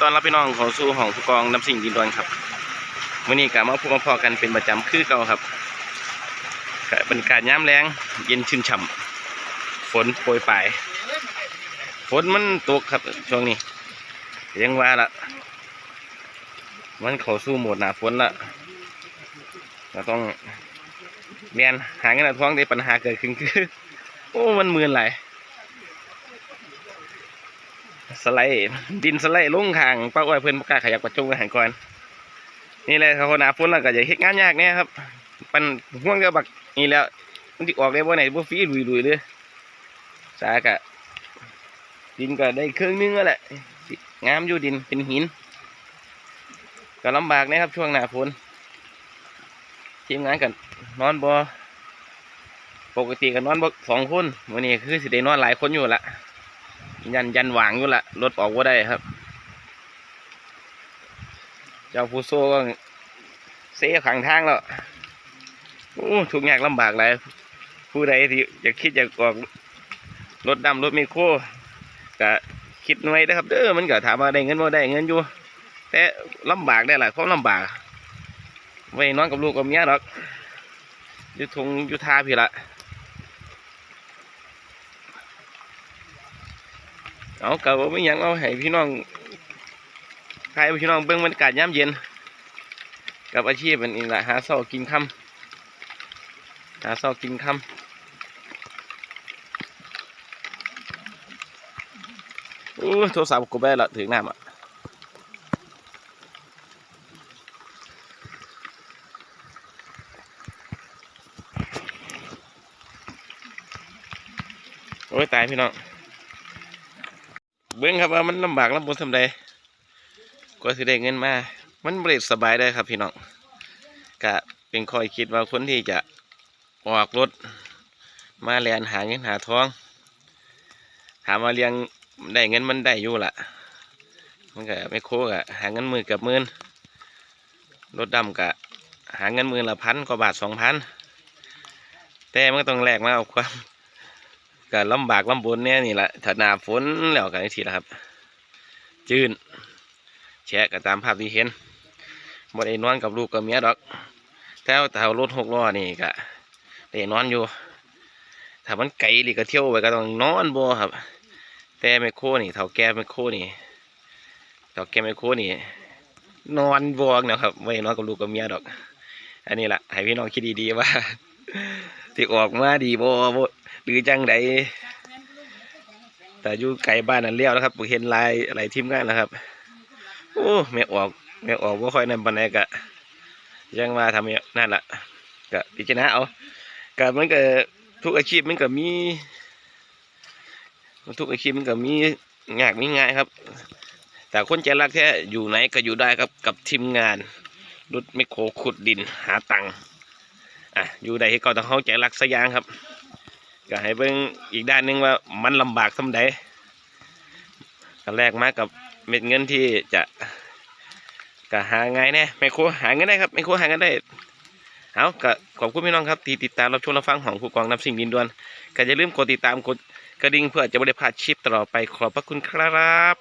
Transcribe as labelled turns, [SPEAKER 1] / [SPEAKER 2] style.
[SPEAKER 1] ตอนรับพี่น้องของสู่ของผู้กองน้ำสิ่งดินดอนครับวันนี้กลับมาพบมาพอกันเป็นประจำคือเก่าครับก็เป็นการย้ำแรงเย็นชื่นฉ่ำฝนโปรยปลายฝนมันตกครับช่วงนี้ยังว่าละมันเข้าสู่โหมดหนาฝนละเราต้องเรียนหาเงินหาทองได้ปัญหาเกิดขึ้นคือ โอ้มันมือนไหล สไลด์ดินสไลด์ลงข้างป้าอ้อยเพื่อนประกล้าขยับกระจงอาหารก่อน นี่แหละเขาหนาฝนแล้วก็จะเฮ็ดงานยากเนี่ยครับ ปันห่วงกับบักนี่แล้วมันที่ออกได้บ่ไหนบ่ฟรีลุยๆเลยสากะดินก็ได้ครึ่งนึงแล้วแหละงามอยู่ดินเป็นหิน ก็ลำบากนะครับช่วงหน้าฝนทีมงานกันนอนบ่ปกติก็นอนบ่สองคนวันนี้คือสิได้นอนหลายคนอยู่ละ ยันยันหวางอยู่ละรถออกว่าได้ครับ เจ้าผู้โซก็เสียขังทางแล้วโอ้ทุกข์ยากลำบากเลยผู้ใดที่อยากคิดอยากออกรถดำรถไมโคก็คิดไว้นะครับเด้อมันก็ถามว่าได้เงินบ่ได้เงินอยู่ แต่ลำบากได้หลายความลำบากไว้นอนกับลูกกับเมียหรอกอยุทงอยุทาพี่ละ เอากะว่าไม่ยังเอาให้พี่น้องใครพี่น้องเบิ่งบรรยากาศยามเย็น กับอาชีพเป็นอีกละหาเช้ากินค่ำหาเช้ากินค่ำอู้โทรศัพท์กูไปละถึงน้ำอะโอ้ยตายพี่น้อง เบิ้งครับว่ามันลำบากลำบนสำใดกว่าสิได้เงินมา มันบริสบายได้ครับพี่น้องกะเป็นคอยคิดว่าคนที่จะออกรถมาเรียนหาเงินหาทองถามาเลี้ยงได้เงินมันได้อยู่ละมันก็ไม่โค้กะหาเงินมือกับหมื่นรถดำกะหาเงินมือละพันกว่าบาทสองพันแต่มันก็ต้องแลกมาเอาความ ก็ลำบากลำบนเนี่ยนี่แหละถ้าหนาฝนแล้วกันทีละครับ จืนแชะก็ตามภาพที่เห็นบ่ได้นอนกับลูกกับเมียดอกแต่ว่าถ้ารถหกล้อนี่ก็ได้นอนอยู่ ถ้ามันไกลหรือก็เที่ยวไปก็ต้องนอนบ่ครับ แต่แมโครนี่เท่าแก่แมโครนี่เท่าแก่แมโครนี่ นอนบวกนะครับไว้นอนกับลูกกับเมียดอก อันนี้แหละให้พี่น้องคิดดีๆว่าที่ออกมาดีบ่บ่ หรือจังใดแต่อยู่ไกลบ้านนั่นเลี้ยวนะครับเห็นลายอะไรทีมงานนะครับโอ้ไม่ออกไม่ออกว่าค่อยนั่นปานใดกะยังมาทำเนี่ยนั่นละกะพิจารณาเอากะมันก็ทุกอาชีพมันก็มีทุกอาชีพมันก็มียากมีง่ายครับ แต่คนใจรักแท้อยู่ไหนก็อยู่ได้ครับกับทีมงานรถไมโครขุดดินหาตังค์อะอยู่ได้ก็ต้องเข้าใจรักสยางครับ ก็ให้เบิ่งอีกด้านหนึงว่ามันลำบากสำใดก็แรกมากับเม็ดเงินที่จะก็หาไงายแน่ไม่ครัวหาเงินได้ครับไม่ครัวหาเงินได้เอาก็ขอบคุณพี่น้องครับที่ติดตามรับชมรับฟังของผู้กองนำสิ่งดินดวนก็อย่าลืมกดติดตามกดกระดิ่งเพื่อจะไม่ได้พลาดชิปต่อไปขอบพระคุณครับ